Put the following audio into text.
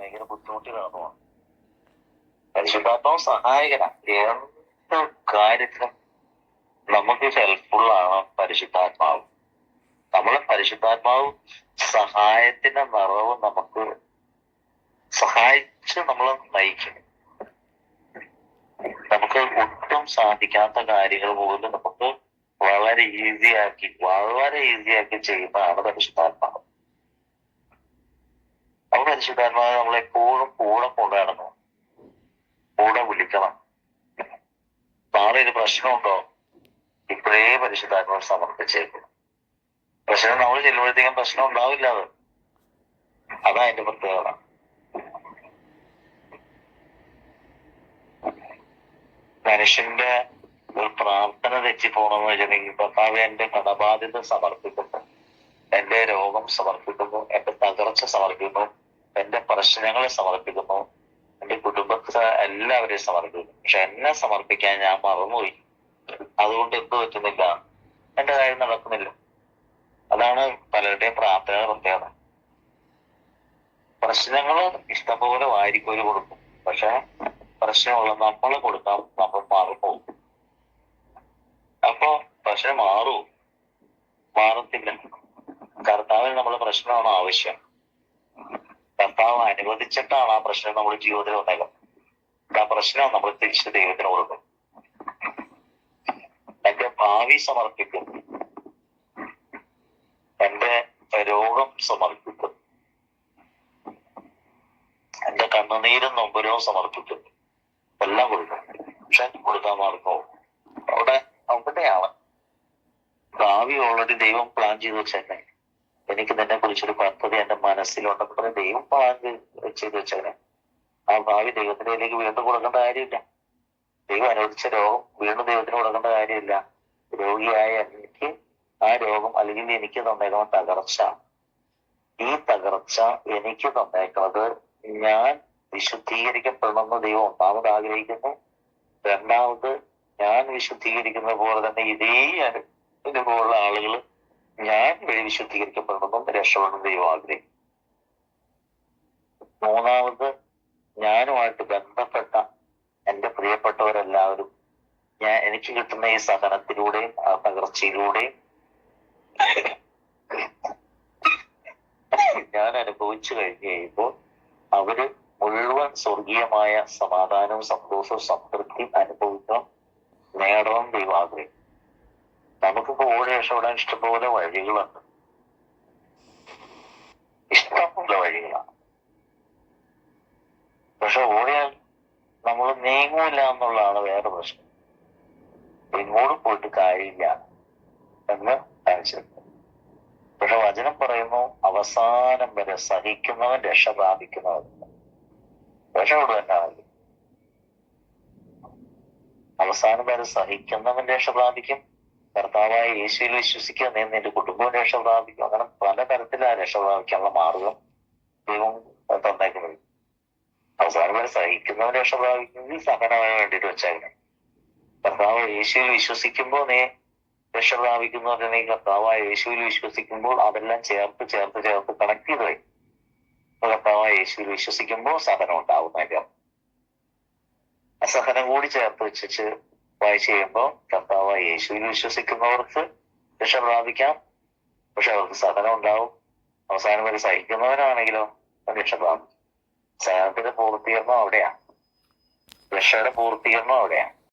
ഭയങ്കര ബുദ്ധിമുട്ടി പോകണം പരിശുദ്ധാത്മാവ് സഹായകര എന്ത് കാര്യത്തിനും നമുക്ക് ഹെൽപ്ഫുള്ളാണ് പരിശുദ്ധാത്മാവ്. നമ്മളെ പരിശുദ്ധാത്മാവ് സഹായത്തിന്റെ നിറവ് നമുക്ക് സഹായിച്ച് നമ്മളെ നയിക്കും. നമുക്ക് ഒട്ടും സാധിക്കാത്ത കാര്യങ്ങൾ പോലും നമുക്ക് വളരെ ഈസിയാക്കി വളരെ ഈസിയാക്കി ചെയ്യുന്നതാണ് പരിശുദ്ധാത്മാവ്. അപ്പൊ പരിശുദ്ധാത്മാവ് നമ്മളെപ്പോഴും കൂടെ കൊണ്ടുനടന്നു കൂടെ വിളിക്കണം. നാളെ ഒരു പ്രശ്നമുണ്ടോ? ഇപ്പോഴേ പരിശുദ്ധാത്മാവ് സമർപ്പിച്ചേക്കും പ്രശ്നം നമ്മൾ ചെല്ലുമ്പോഴത്തേക്കും പ്രശ്നം ഉണ്ടാവില്ല അത്. അതാ അതിന്റെ പ്രത്യേകത. മനുഷ്യന്റെ ഒരു പ്രാർത്ഥന തെറ്റിപ്പോണെന്ന് വെച്ചിട്ടുണ്ടെങ്കിൽ കർത്താവ് എന്റെ കടബാധ്യത സമർപ്പിക്കുന്നു. എന്റെ രോഗം സമർപ്പിക്കുന്നു. എന്റെ തകർച്ച സമർപ്പിക്കുന്നു. എന്റെ പ്രശ്നങ്ങളെ സമർപ്പിക്കുന്നു. എന്റെ കുടുംബത്തെ എല്ലാവരെയും സമർപ്പിക്കുന്നു. പക്ഷെ എന്നെ സമർപ്പിക്കാൻ ഞാൻ മറന്നുപോയി. അതുകൊണ്ട് എന്ത് പറ്റുന്നില്ല? എന്റെ കാര്യം നടക്കുന്നില്ല. അതാണ് പലരുടെയും പ്രാർത്ഥന പ്രത്യേകത. പ്രശ്നങ്ങൾ ഇഷ്ടംപോലെ വാരിക്കോരി കൊടുക്കും. പക്ഷെ പ്രശ്നമുള്ള നമ്മൾ കൊടുക്കാം നമ്മൾ മാറിപ്പോകും അപ്പൊ പ്രശ്നം മാറൂ മാറത്തില്ല. കർത്താവിന് നമ്മുടെ പ്രശ്നമാണ് ആവശ്യം. കർത്താവ് അനുവദിച്ചിട്ടാണ് ആ പ്രശ്നം നമ്മുടെ ജീവിതത്തിൽ ഉണ്ടാകുന്നത് ആ പ്രശ്നം നമ്മൾ തിരിച്ച് ദൈവത്തിന് കൊടുക്കും. എന്റെ ഭാവി സമർപ്പിക്കും. എന്റെ രോഗം സമർപ്പിക്കും. എന്റെ കണ്ണുനീരും നൊമ്പരവും സമർപ്പിക്കും. എല്ലാം കൊടുക്കും. പക്ഷെ കൊടുക്കാൻ മാർഗോ അവിടെ അവിടെയാണ് ഭാവി ഓൾറെഡി ദൈവം പ്ലാൻ ചെയ്ത് വെച്ചേനെ എനിക്ക് നിന്നെ കുറിച്ചൊരു പദ്ധതി എന്റെ മനസ്സിലുണ്ടെന്ന് പറഞ്ഞ് ദൈവം പ്ലാൻ ചെയ്ത് വെച്ചവനെ. ആ ഭാവി ദൈവത്തിന്റെ എനിക്ക് വീണ്ടും കൊടുക്കേണ്ട കാര്യമില്ല. ദൈവം അനുവദിച്ച രോഗം വീണ്ടും ദൈവത്തിന് കൊടുക്കേണ്ട കാര്യമില്ല. രോഗിയായ എനിക്ക് ആ രോഗം അല്ലെങ്കിൽ എനിക്ക് തന്നേക്കുന്ന തകർച്ച? ഈ തകർച്ച എനിക്ക് തന്നേക്കുന്നത് ഞാൻ വിശുദ്ധീകരിക്കപ്പെടണമെന്ന് ദൈവം ഒന്നാമത് ആഗ്രഹിക്കുന്നു. രണ്ടാമത് ഞാൻ വിശുദ്ധീകരിക്കുന്ന പോലെ തന്നെ ഇതേ അനു- അനുഭവമുള്ള ആളുകൾ വഴി വിശുദ്ധീകരിക്കപ്പെടണമെന്നും രക്ഷപ്പെടണം ദൈവം ആഗ്രഹിക്കും മൂന്നാമത് ഞാനുമായിട്ട് ബന്ധപ്പെട്ട എന്റെ പ്രിയപ്പെട്ടവരെല്ലാവരും ഞാൻ എനിക്ക് കിട്ടുന്ന ഈ സഹനത്തിലൂടെയും ആ തകർച്ചയിലൂടെയും ഞാൻ അനുഭവിച്ചു കഴിഞ്ഞു കഴിയുമ്പോൾ അവർ മുഴുവൻ സ്വർഗീയമായ സമാധാനവും സന്തോഷവും സംതൃപ്തിയും അനുഭവിക്കണം നേടണം ദൈവം ആഗ്രഹിക്കും നമുക്കിപ്പോ ഓടി രക്ഷപ്പെടാൻ ഇഷ്ടംപോലെ വഴികളുണ്ട് ഇഷ്ടംപോലെ വഴികളാണ് പക്ഷെ ഓടിയാൽ നമ്മൾ നീങ്ങൂല എന്നുള്ളതാണ് വേറെ പ്രശ്നം. ഇങ്ങോട്ട് പോയിട്ട് കാര്യമില്ല. എന്ന് കാണിച്ചിരുന്നു പക്ഷെ വചനം പറയുന്നു അവസാനം വരെ സഹിക്കുന്നവൻ രക്ഷ പ്രാപിക്കുന്നവൻ. രക്ഷപ്പെടും തന്നെ അവസാനം വരെ സഹിക്കുന്നവൻ രക്ഷ പ്രാപിക്കും കർത്താവായ യേശുവിൽ വിശ്വസിക്കുക നീ നിന്റെ കുടുംബവും രക്ഷ പ്രാപിക്കും. അങ്ങനെ പലതരത്തിലാ രക്ഷ പ്രാപിക്കാനുള്ള മാർഗം ദൈവം തന്നേക്കുന്നത്. അവസാനം വരെ സഹിക്കുന്നവൻ രക്ഷ പ്രാപിക്കുമെങ്കിൽ സഹനമായി വേണ്ടിയിട്ട് വെച്ചാൽ കർത്താവ് യേശുവിൽ വിശ്വസിക്കുമ്പോൾ നീ രക്ഷ പ്രാപിക്കുന്നു നീ കർത്താവായ യേശുവിൽ വിശ്വസിക്കുമ്പോൾ അതെല്ലാം ചേർത്ത് ചേർത്ത് ചേർത്ത് കണക്ട് ചെയ്ത് വയ്ക്കും. കർത്താവായ യേശുവിൽ വിശ്വസിക്കുമ്പോൾ സഹനം ഉണ്ടാവുന്നതിന്റെ അസഹനം കൂടി ചേർത്ത് വെച്ച് വായിച്ചു കഴിയുമ്പോൾ കർത്താവായ യേശുവിൽ വിശ്വസിക്കുന്നവർക്ക് രക്ഷ പ്രാപിക്കാം. പക്ഷെ അവർക്ക് സഹനം ഉണ്ടാവും. അവസാനം വരെ സഹിക്കുന്നവരാണെങ്കിലോ രക്ഷ പ്രാപിക്കും. സഹനത്തിന്റെ പൂർത്തീകരണം അവിടെയാണ്. രക്ഷയുടെ പൂർത്തീകരണം അവിടെയാണ്.